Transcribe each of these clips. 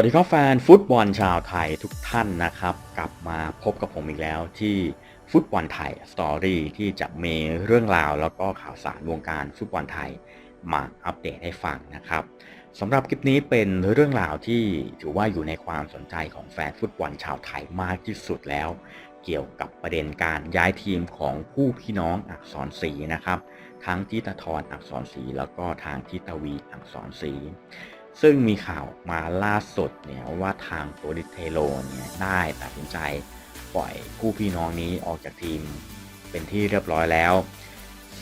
วัสดีครับแฟนฟุตบอลชาวไทยทุกท่านนะครับ กลับมาพบกับผมอีกแล้วที่ฟุตบอลไทยสตอรี่ที่จะมีเรื่องราวแล้วก็ข่าวสารวงการฟุตบอลไทยมาอัปเดตให้ฟังนะครับสำหรับคลิปนี้เป็นเรื่องราวที่ถือว่าอยู่ในความสนใจของแฟนฟุตบอลชาวไทยมากที่สุดแล้ว เกี่ยวกับประเด็นการย้ายทีมของผู้พี่น้องอักษรศรีนะครับ ทั้งทิตทรอักษรศรีแล้วก็ทางทิตวีอักษรศรี ซึ่งมีข่าวมาล่าสุดเนี่ยว่าทางโปรดิเทโลเนี่ยได้ตัดสินใจปล่อยผู้พี่น้องนี้ออกจากทีมเป็นที่เรียบร้อยแล้ว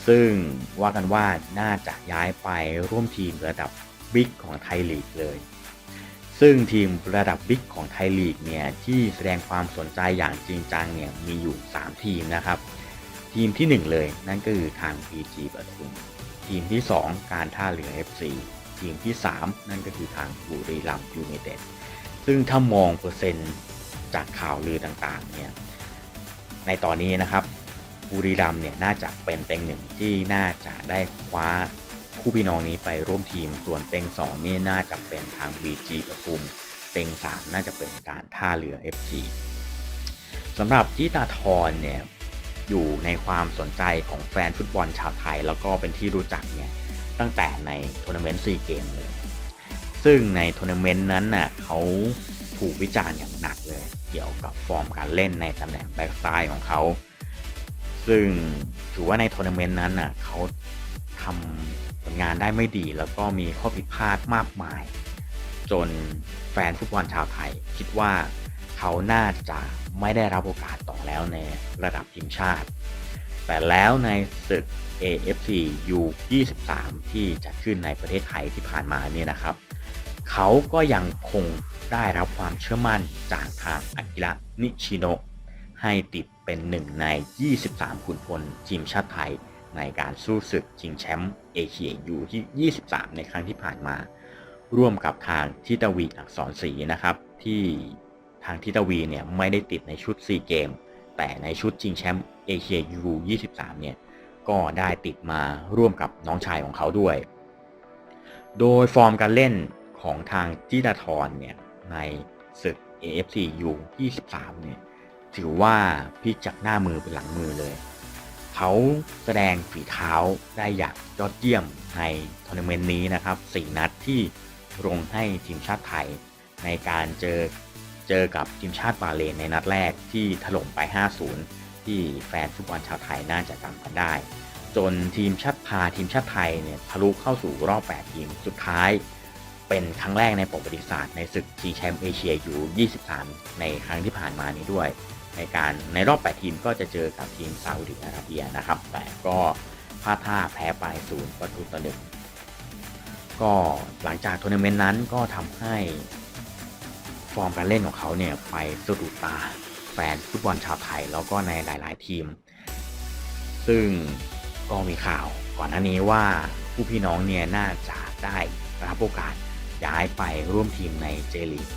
ซึ่งว่ากันว่าน่าจะย้ายไปร่วมทีมระดับบิ๊กของไทยลีกเลย ซึ่งทีมระดับบิ๊กของไทยลีกเนี่ยที่แสดงความสนใจอย่างจริงจังเนี่ยมีอยู่ 3 ทีมนะครับ ทีมที่ 1 เลยนั่นก็คือทาง PG ปทุมทีมที่ 2 การท่าเรือ FC ทีมที่ 3 นั่นก็คือทางบุรีรัมย์ยูไนเต็ดซึ่งถ้ามองเปอร์เซ็นต์จากข่าวลือต่างๆเนี่ยในตอนนี้นะครับบุรีรัมย์เนี่ยน่าจะเป็นเต็งหนึ่งที่น่าจะได้คว้าคู่พี่น้องนี้ไปร่วมทีมส่วนเต็ง2นี่น่าจะเป็นทาง BG ปทุมเต็ง3น่าจะเป็นการท่าเรือ FC สำหรับที่ตาทรเนี่ยอยู่ในความสนใจของแฟนฟุตบอลชาวไทย แล้วก็เป็นที่รู้จักเนี่ย ตั้งแต่ในทัวร์นาเมนต์ซีเกมเลย ซึ่งในทัวร์นาเมนต์นั้นน่ะเขาถูกวิจารณ์อย่างหนักเลย เกี่ยวกับฟอร์มการเล่นในตำแหน่งแบ็กซ้ายของเขา ซึ่งถือว่าในทัวร์นาเมนต์นั้นน่ะเขาทำผลงานได้ไม่ดีแล้วก็มีข้อผิดพลาดมากมาย จนแฟนฟุตบอลชาวไทย คิดว่าเขาน่าจะไม่ได้รับโอกาสต่อแล้วในระดับทีมชาติ แต่แล้วในศึก AFC U23 ที่จัดขึ้นในประเทศไทยที่ผ่านมาเนี่ยนะครับ เขาก็ยังคงได้รับความเชื่อมั่นจากทางอากิระนิชิโนะให้ติดเป็นหนึ่งใน 23 ขุนพลทีมชาติไทย ในการสู้ศึกชิงแชมป์เอเชียยูที่ 23 ในครั้งที่ผ่านมา ร่วมกับทางทิตวีอักษรศรีนะครับ ที่ทางทิตวีเนี่ยไม่ได้ติดในชุด 4 เกม แต่ในชุดชิงแชมป์ เอเชียยู23 เนี่ย ก็ได้ติดมาร่วมกับน้องชายของเขาด้วย โดยฟอร์มการเล่นของทางจิตาทรเนี่ยในศึก AFC U23 เนี่ย ถือว่าพลิกจากหน้ามือเป็นหลังมือเลย เขาแสดงฝีเท้าได้อย่างยอดเยี่ยมในทัวร์นาเมนต์นี้นะครับ 4 นัดที่ลงให้ทีมชาติไทยในการเจอเจอกับทีมชาติบาเลนในนัดแรกที่ถล่มไป 5-0 ที่แฟนฟุตบอลชาวไทยน่าจะจำกันได้ จนทีมชาติพาทีมชาติไทยเนี่ยทะลุเข้าสู่รอบ 8 ทีมสุดท้าย เป็นครั้งแรกในประวัติศาสตร์ในศึกชิงแชมป์เอเชียอยู่ 23 ในครั้งที่ผ่านมานี้ด้วย ในการในรอบ 8 ทีมก็จะเจอกับทีมซาอุดิอาระเบียนะครับ แต่ก็พลาดท่าแพ้ไปศูนย์ประตูต่อหนึ่งก็หลังจากทัวร์นาเมนต์นั้นก็ทำให้ฟอร์มการเล่นของเขาเนี่ยไปสะดุดตา ฟนฟุตบอลชาวไทย แล้วก็ในหลาย ๆ ทีม ซึ่งก็มีข่าวก่อนหน้านี้ว่าผู้พี่น้องเนี่ยน่าจะได้รับโอกาสย้ายไปร่วมทีมในเจลีก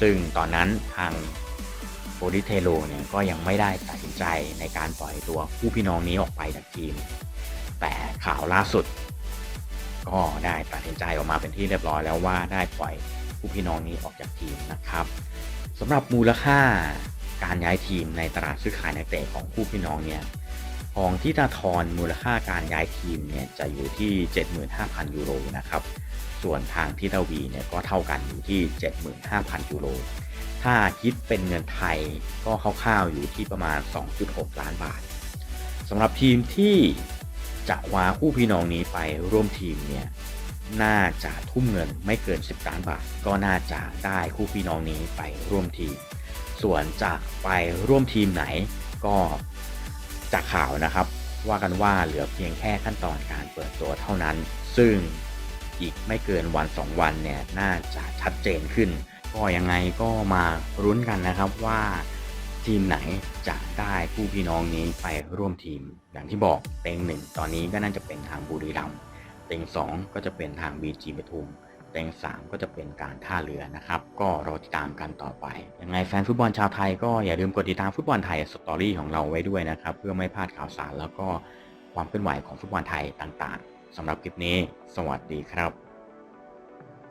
ซึ่งตอนนั้นทางโปรดิเทโลเนี่ยก็ยังไม่ได้ตัดสินใจในการปล่อยตัวผู้พี่น้องนี้ออกไปจากทีม แต่ข่าวล่าสุด ก็ได้ตัดสินใจออกมาเป็นที่เรียบร้อยแล้วว่าได้ปล่อยผู้พี่น้องนี้ออกจากทีมนะครับสำหรับมูลค่า การย้ายทีมในตลาดซื้อขายนักเตะของผู้พี่น้องเนี่ยของที่ตาทรมูลค่าการย้ายทีมเนี่ยจะอยู่ที่ 75,000 ยูโรนะครับ ส่วนทางที่ทวีเนี่ยก็เท่ากันอยู่ที่ 75,000 ยูโร ถ้าคิดเป็นเงินไทยก็คร่าวๆอยู่ที่ประมาณ 2.6 ล้านบาทสำหรับทีมที่จะคว้าคู่พี่น้องนี้ไปร่วมทีมเนี่ยน่าจะทุ่มเงินไม่เกิน 10 ล้านบาท ก็น่าจะได้คู่พี่น้องนี้ไปร่วมทีม ส่วนจะไปร่วมทีมไหนก็จากข่าวนะครับ ว่ากันว่าเหลือเพียงแค่ขั้นตอนการเปิดตัวเท่านั้น ซึ่งอีกไม่เกินวัน 2 วันเนี่ยน่าจะชัดเจนขึ้น ก็ยังไงก็มารุ้นกันนะครับว่าทีมไหนจะได้ผู้พี่น้องนี้ไปร่วมทีม อย่างที่บอกเต็งหนึ่งตอนนี้ก็น่าจะเป็นทางบุรีรัมย์เต็ง2ก็จะเป็นทาง BG ปทุม เต็ง3 ก็จะเป็นการท่าเรือนะครับ ก็รอติดตามกันต่อไป ยังไงแฟนฟุตบอลชาวไทยก็อย่าลืมกดติดตามฟุตบอลไทยสตอรี่ของเราไว้ด้วยนะครับ เพื่อไม่พลาดข่าวสารแล้วก็ความเคลื่อนไหวของฟุตบอลไทยต่างๆสำหรับคลิปนี้ สวัสดีครับ